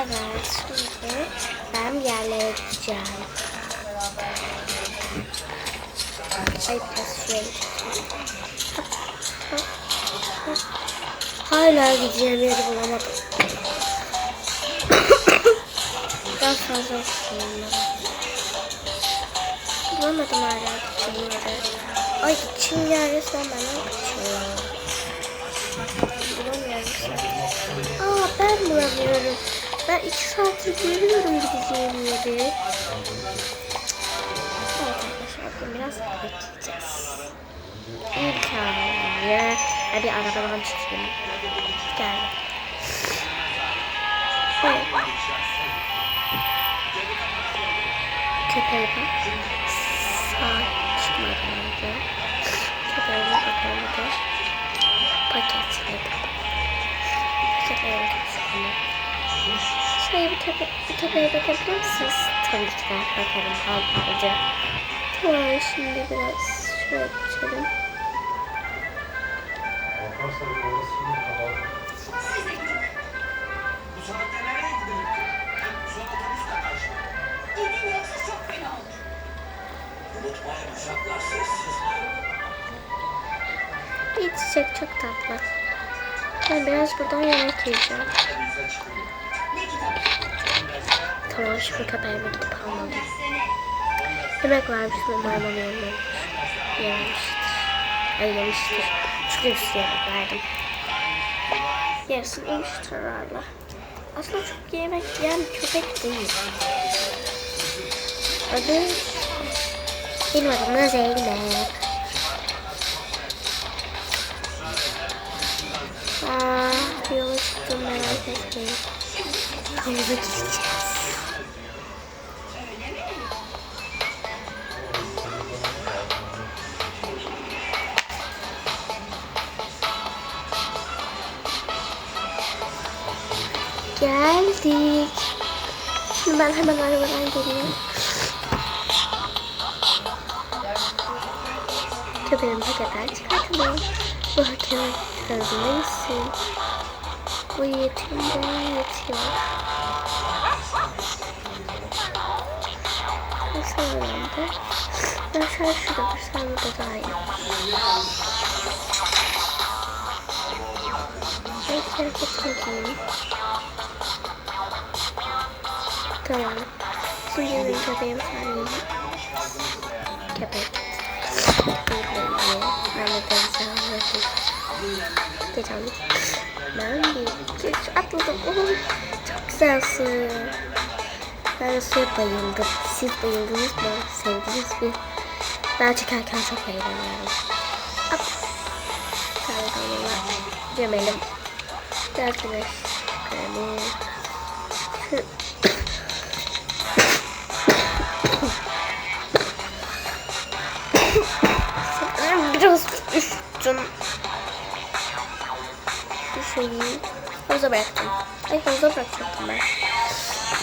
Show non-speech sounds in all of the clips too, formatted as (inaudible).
Evet, şimdi ben gideceğim. Ay pas şuraya gideceğim. Hala gideceğim yeri bulamadım. Biraz fazla ben. Bulamadım hala gideceğim yeri. Ay gideceğim yer resmen benden kaçıyor. Bulamıyorum. Aa ben bulamıyorum. Ben iki saattir görüyorum gideceğim yeri. Evet arkadaşlar biraz bekleyeceğiz. Ben bir arabadan çıkayım. Gel. Evet. Köpeğe bak. Sağ çıkmadı önce. Köpeğe bakalım da. Paketledi. Köpeğe Şöyle bir, köpe bir köpeğe bakabilir misiniz? Tabii ki de bakarım halbuki. Tamam şimdi biraz şöyle geçelim. Bir çiçek çok tatlı. Ben biraz buradan yemek yiyeceğim. Tamam şimdi köpeğime gidip almalıyım. Yemek varmış mı? Onu yememiş. Yememiştir. Ay yemiştir. Çünkü sürü yemek verdim. Yarısını yemiştir herhalde. Aslında çok yemek yiyen köpek değil. Adı... Benim adım da Zeynep. Aa, yola çıktım merak etmeyin. Havuza gideceğiz. Geldik. Şimdi ben hemen arabadan geliyorum. Köpeğimi paketten çıkartalım. Bu hakem hızlı gitsin. Bu yetimde yetiyor. Nasıl öğrendi? An şurada dursam burada daha iyi. Evet, hareketini giyeyim. Tamam. Şimdi köpeğim sarayım. Köpek. Köpeğim. Ben almışım. Geçen ben bir geç atladım. Oh, çok güzelsin. Ben de suya bayıldım. Siz bayıldınız mı? Sevdiniz mi? Ben çıkarken çok eğleniyorum. Hop. Kaybolma. Gömelim. (coughs) Biraz güneş biraz üşüttüm. Düşeyim. Havuza bıraktım. Ay havuza bırakacaktım ben.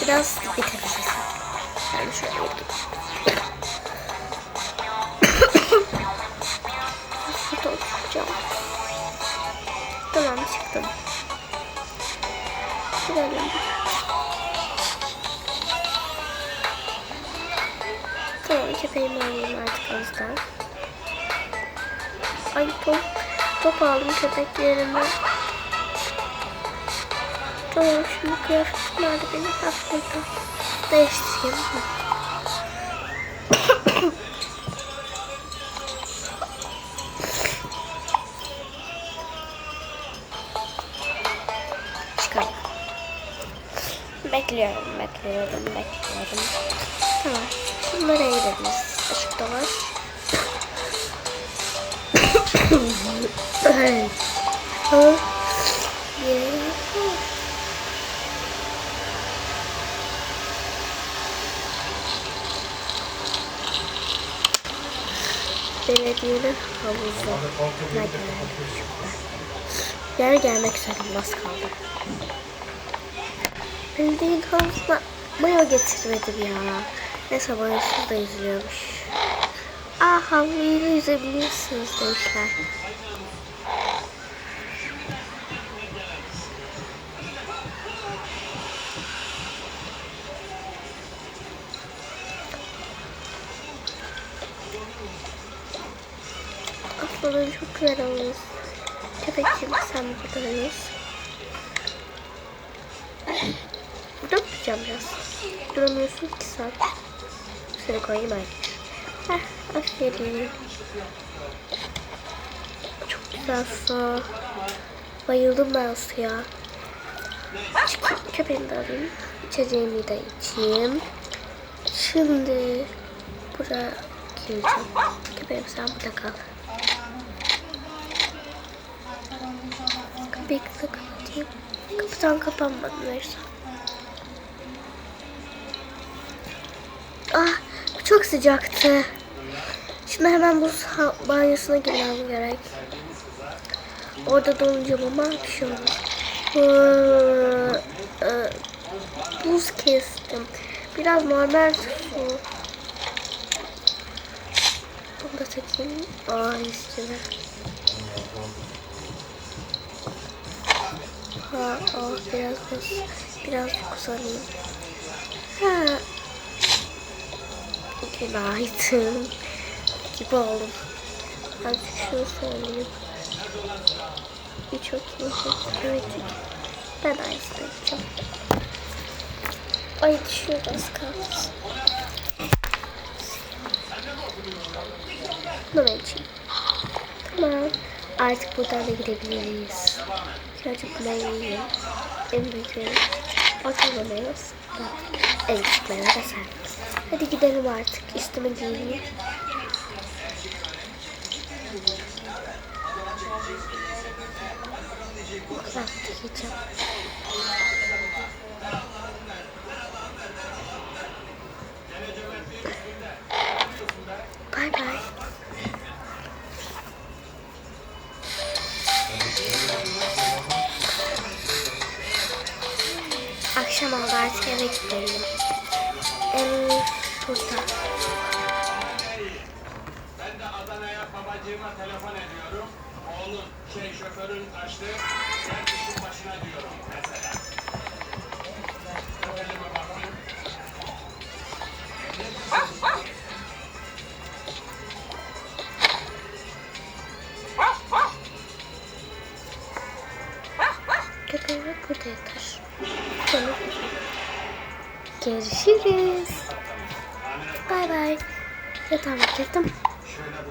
Biraz bir tepsi. Ben şöyle yapayım. Oturacağım. Tamam çıktım. Gidelim. Tamam köpeğimi alayım artık ağızdan. Ay top, top aldım köpeklerime. Tamam şimdi kıyafetim nerede benim? Ha burada. Değiştireyim. Çıkalım. Bekliyorum, bekliyorum, bekliyorum. Tamam. Şimdi nereye gideriz? Işık da var. (coughs) Evet. Ha. Yeah. Belediyenin havuzuna geldik. Yer gelmek üzere az kaldı. Belediyenin havuzuna mayo getirmedim ya. Neyse mayosuz da yüzülüyormuş. Aa havluyla yüzebilirsiniz demişler. Falan çok güzel olmuş. Köpekciğim sen buradayız. Burada mı duracağım biraz? Duramıyorsun ki sen. Seni koyayım ben. Heh, aferin. Çok güzel su. Bayıldım ben suya. Çıkayım, köpeğimi de alayım. İçeceğimi de içeyim. Şimdi buraya gireceğim. Köpeğim sen burada kal. Da kapatayım. Kapıdan kapanmadı neyse. Ah çok sıcaktı. Şimdi hemen buz banyosuna girmem gerek. Orada donacağım ama bir şey olmaz. E, Buz kestim. Biraz normal su. Bunu da takayım. Aa üstüne. Ha, aa, biraz buz. Biraz uzanayım. Ha. Günaydın. Gibi oldum. Azıcık şunu söyleyeyim. Bir çok iyi hissettim. Ben aynısını yapacağım. Ay düşüyor az kaldı. Bunu. Tamam. Artık buradan da gidebiliriz. Birazcık ben yiyeyim. En büyükleri. Ortalamayız. En küçükleri de sen. Hadi gidelim artık. Üstüme giyeyim. Bu kadar giyeceğim. Akşam oldu artık eve gidelim. Ev burada. Ben de Adana'ya babacığıma telefon ediyorum. Oğlum şey şoförün kaçtı. Ben işin başına diyorum mesela. Burada yatar. Sonra görüşürüz. Bay bay. Yatağıma girdim.